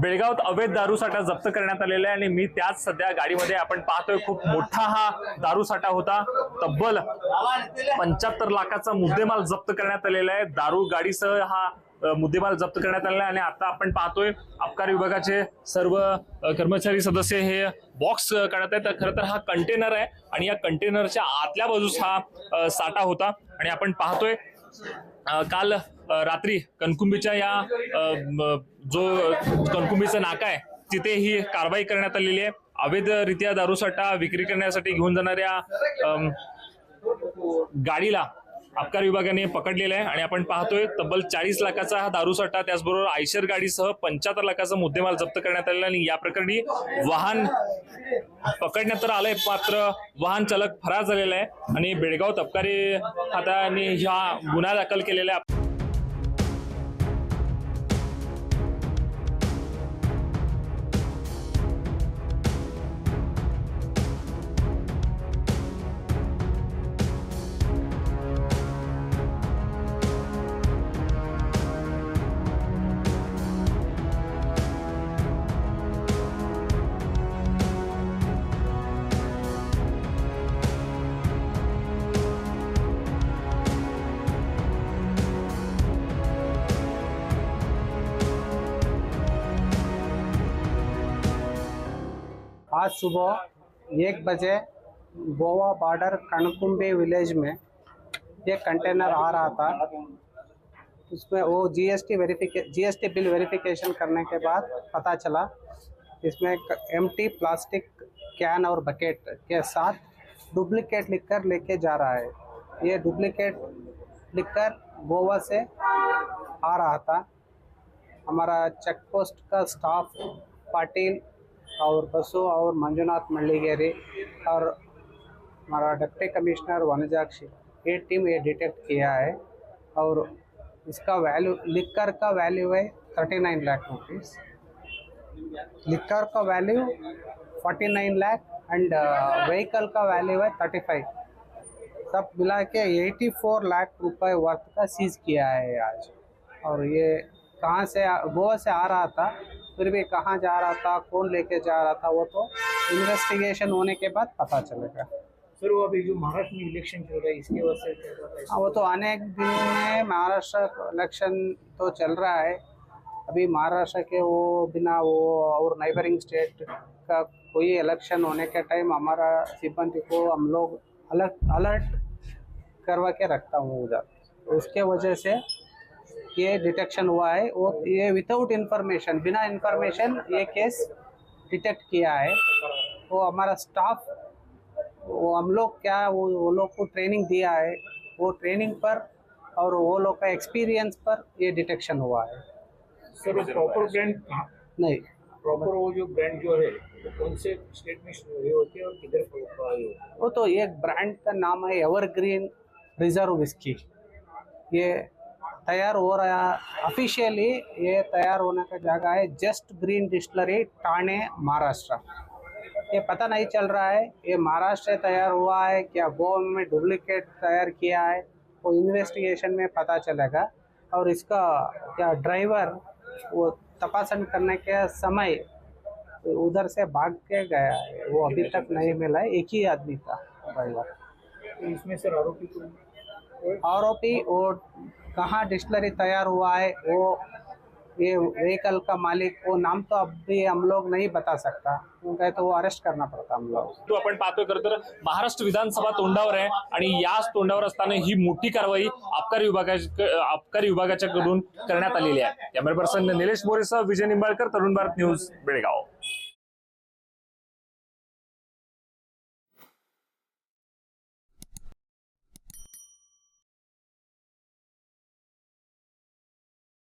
बेळगावात अवैध दारूसाठा जप्त करण्यात आलेला आहे आणि मी त्याच सध्या गाडीमध्ये आपण पाहतोय खूप मोठा हा दारू साठा होता. तब्बल पंच्याहत्तर लाखाचा मुद्देमाल जप्त करण्यात आलेला आहे. दारू गाडीसह हा मुद्देमाल जप्त करण्यात आलेला आहे आणि आता आपण पाहतोय अबकारी विभागाचे सर्व कर्मचारी सदस्य हे बॉक्स काढत आहेत. तर खरं तर हा कंटेनर आहे आणि या कंटेनरच्या आतल्या बाजूस हा साठा होता. आणि आपण पाहतोय काल रात्री कणकुंबीच्या या जो कणकुंबीचं नाका आहे तिथे ही कारवाई करण्यात आलेली आहे. अवैधरित्या दारूसाठा विक्री करण्यासाठी घेऊन जाणाऱ्या गाडीला अबकारी विभागाने पकडलेलं आहे. आणि आपण पाहतोय तब्बल चाळीस लाखाचा हा दारूसाठा त्याचबरोबर आयशर गाडीसह पंच्याहत्तर लाखाचा मुद्देमाल जप्त करण्यात आलेला आहे. आणि या प्रकरणी वाहन पकडण्यात तर आलंय मात्र वाहन चालक फरार झालेला आहे आणि बेळगाव तपकारी आता ह्या गुन्हा दाखल केलेला आहे. आज सुबह एक बजे गोवा बॉर्डर कणकुंबी विलेज में एक कंटेनर आ रहा था। उसमें वो GST verification GST bill verification करने के बाद पता चला, इसमें एम्प्टी प्लास्टिक कैन और बकेट के साथ डुप्लीकेट लिखकर लेके जा रहा है। ये डुप्लीकेट लिखकर गोवा से आ रहा था। हमारा चेक पोस्ट का स्टाफ पाटिल और बसु और मंजुनाथ मल्लीगेरी और हमारा डिप्टी कमिश्नर वनजाक्षी, ये टीम ये डिटेक्ट किया है और इसका वैल्यू लिकर का वैल्यू है thirty nine lakh rupees liquor का value forty nine lakh and vehicle का वैल्यू है थर्टी फाइव सब मिला के एटी फोर लाख रुपए वर्थ का सीज किया है आज. और ये कहाँ से गोवा से आ रहा था? फिर भी कहाँ जा रहा था कौन लेके जा रहा था वो तो इन्वेस्टिगेशन होने के बाद पता चलेगा। सर वो अभी जो महाराष्ट्र में इलेक्शन चल रहा है इसके वजह से है? वो तो अनेक दिन में महाराष्ट्र इलेक्शन तो चल रहा है। अभी महाराष्ट्र के वो बिना वो और नाइबरिंग स्टेट का कोई इलेक्शन होने के टाइम हमारा सिब्बंदी को हम लोग अलर्ट अलर्ट करवा के रखता हूँ उधर। उसके वजह से ये डिटेक्शन हुआ है। वो ये विदाउट इंफॉर्मेशन बिना इंफॉर्मेशन ये केस डिटेक्ट किया है। वो हमारा स्टाफ वो हम लोग क्या वो वो लोग को ट्रेनिंग दिया है। वो ट्रेनिंग पर और वो लोग का एक्सपीरियंस पर ये डिटेक्शन हुआ है। सर प्रॉपर ब्रांड नहीं। प्रॉपर वो जो ब्रांड जो है कौन से स्टेट में ये होती है और किधर वो तो एक ब्रांड का नाम है एवरग्रीन रिज़र्व विस्की ये तैयार हो रहा है ऑफिशियली ये तैयार होने का जगह है just green distillery Thane, Maharashtra. ये पता नहीं चल रहा है, ये महाराष्ट्र तैयार हुआ है, क्या गोवा में डुप्लीकेट तैयार किया है, वो इन्वेस्टिगेशन में पता चलेगा। और इसका क्या ड्राइवर वो तपासन करने के समय उधर से भाग के गया है, वो अभी तक नहीं मिला है, एक ही आदमी था, ड्राइवर। तो इसमें सर आरोपी को आरोपी वो कहाँ डिस्टलरी तैयार हुआ है वो ये व्हीकल का मालिक वो नाम तो अभी हम लोग नहीं बता सकता। क्योंकि तो वो अरेस्ट करना पड़ता हम लोग। तो आपण पाहतोय खरं तर महाराष्ट्र विधानसभा तोंडावर आहे आणि याच तोंडावर असताना ही मोठी कारवाई आबकारी विभागाच्या आबकारी विभागाच्याकडून करण्यात आलेली आहे. कॅमेरा पर्सन निलेश मोरेसह विजय निंबाळकर तरुण भारत न्यूज बेळगाव.